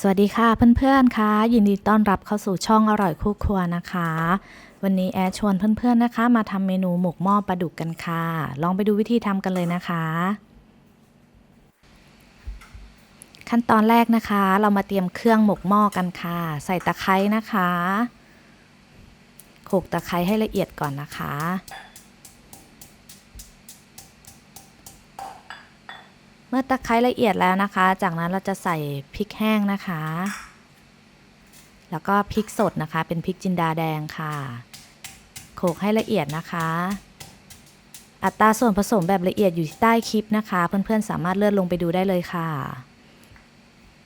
สวัสดีค่ะเพื่อนๆค่ะยินดีต้อนรับเข้าสู่ช่องอร่อยคู่ครัวนะคะ วันนี้แอดชวนเพื่อนๆนะคะ มาทำเมนูหมกหม้อปลาดุกกันค่ะ ลองไปดูวิธีทำกันเลยนะคะ ขั้นตอนแรกนะคะ เรามาเตรียมเครื่องหมกหม้อกันค่ะ ใส่ตะไคร้นะคะโขกตะไคร้ให้ละเอียดก่อนนะคะ มื่อตะไคร้ละเอียดแล้วนะคะ จากนั้นเราจะใส่พริกแห้งนะคะ แล้วก็พริกสดนะคะ เป็นพริกจินดาแดงค่ะ โขลกให้ละเอียดนะคะ อัตราส่วนผสมแบบละเอียดอยู่ที่ใต้คลิปนะคะ เพื่อนๆสามารถเลื่อนลงไปดูได้เลยค่ะ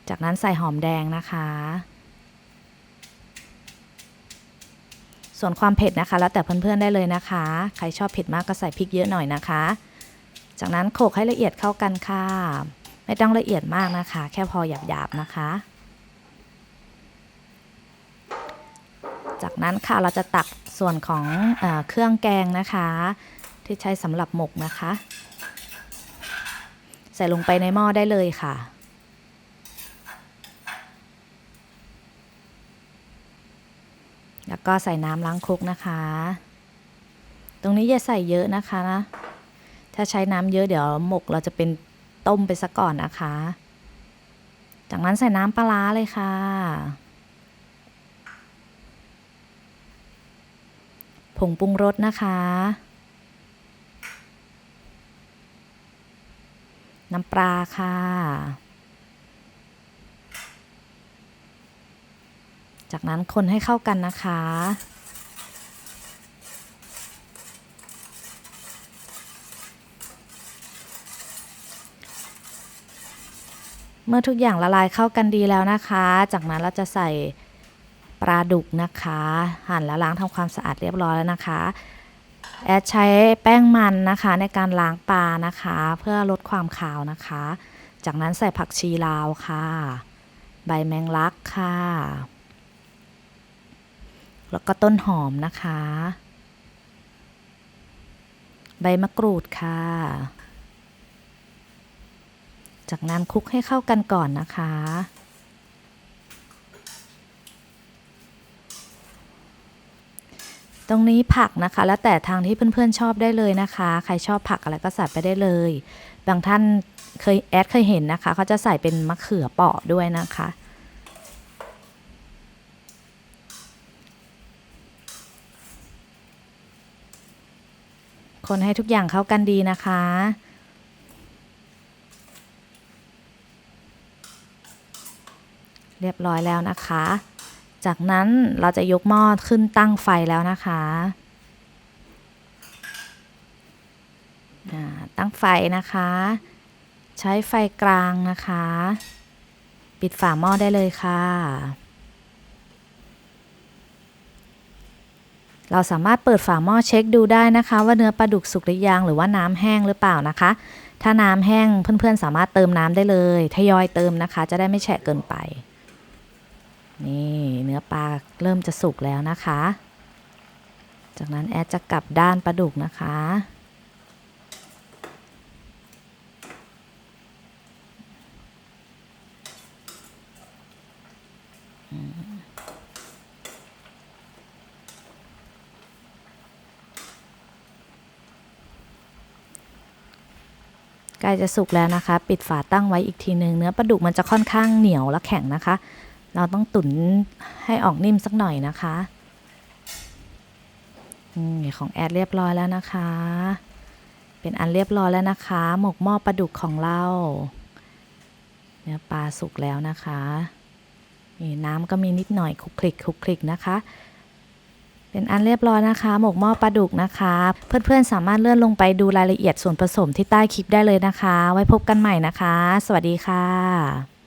จากนั้นใส่หอมแดงนะคะ ส่วนความเผ็ดนะคะ แล้วแต่เพื่อนๆได้เลยนะคะ ใครชอบเผ็ดมากก็ใส่พริกเยอะหน่อยนะคะ จากนั้นโขลกให้ละเอียดเข้ากันค่ะ ไม่ต้องละเอียดมากนะคะ แค่พอหยาบๆนะคะ จากนั้นค่ะเราจะตักส่วนของเอเครื่องแกงนะคะ ที่ใช้สำหรับหมกนะคะ ใส่ลงไปในหม้อได้เลยค่ะแล้วก็ใส่น้ำล้างครกนะคะ ตรงนี้อย่าใส่เยอะนะคะนะ ถ้าใช้น้ำเยอะเดี๋ยวหมกเราจะเป็นต้มไปซะก่อนนะคะ จากนั้นใส่น้ำปลาร้าเลยค่ะ ผงปรุงรสนะคะ น้ำปลาค่ะ จากนั้นคนให้เข้ากันนะคะ เมื่อทุกอย่างละลายเข้ากันดีแล้วนะคะ จากนั้นเราจะใส่ปลาดุกนะคะ หั่นและล้างทำความสะอาดเรียบร้อยแล้วนะคะ แอดใช้แป้งมันนะคะในการล้างปลานะคะ เพื่อลดความขาวนะคะ จากนั้นใส่ผักชีลาวค่ะ ใบแมงลักค่ะ แล้วก็ต้นหอมนะคะ ใบมะกรูดค่ะ จากนั้นคลุกให้เข้ากันก่อนนะคะ ตรงนี้ผักนะคะ แล้วแต่ทางที่เพื่อนๆชอบได้เลยนะคะ ใครชอบผักอะไรก็ใส่ไปได้เลย บางท่านเคยแอดเคยเห็นนะคะเขาจะใส่เป็นมะเขือเปราะด้วยนะคะคนให้ทุกอย่างเข้ากันดีนะคะ เรียบร้อยแล้วนะคะ จากนั้นเราจะยกหม้อขึ้นตั้งไฟแล้วนะคะตั้งไฟนะคะ ใช้ไฟกลางนะคะ ปิดฝาหม้อได้เลยค่ะ เราสามารถเปิดฝาหม้อเช็คดูได้นะคะ ว่าเนื้อปลาดุกสุกหรือยังหรือว่าน้ำแห้งหรือเปล่านะคะ ถ้าน้ำแห้งเพื่อนๆสามารถเติมน้ำได้เลย ทยอยเติมนะคะ จะได้ไม่แฉะเกินไป นี่เนื้อปลาเริ่มจะสุกแล้วนะคะ จากนั้นแอดจะกลับด้านปลาดุกนะคะ ใกล้จะสุกแล้วนะคะ ปิดฝาตั้งไว้อีกทีหนึ่งเนื้อปลาดุกมันจะค่อนข้างเหนียวและแข็งนะคะ เราต้องตุ๋นให้ออกนิ่มสักหน่อยนะคะอืมของแอดเรียบร้อยแล้วนะคะ เป็นอันเรียบร้อยแล้วนะคะ หมกหม้อปลาดุกของเราเนื้อปลาสุกแล้วนะคะนี่น้ำก็มีนิดหน่อยคลุกคลิกคลุกคลิกนะคะ เป็นอันเรียบร้อยนะคะ หมกหม้อปลาดุกนะคะ เพื่อนๆสามารถเลื่อนลงไปดูรายละเอียดส่วนผสมที่ใต้คลิปได้เลยนะคะ ไว้พบกันใหม่นะคะ สวัสดีค่ะ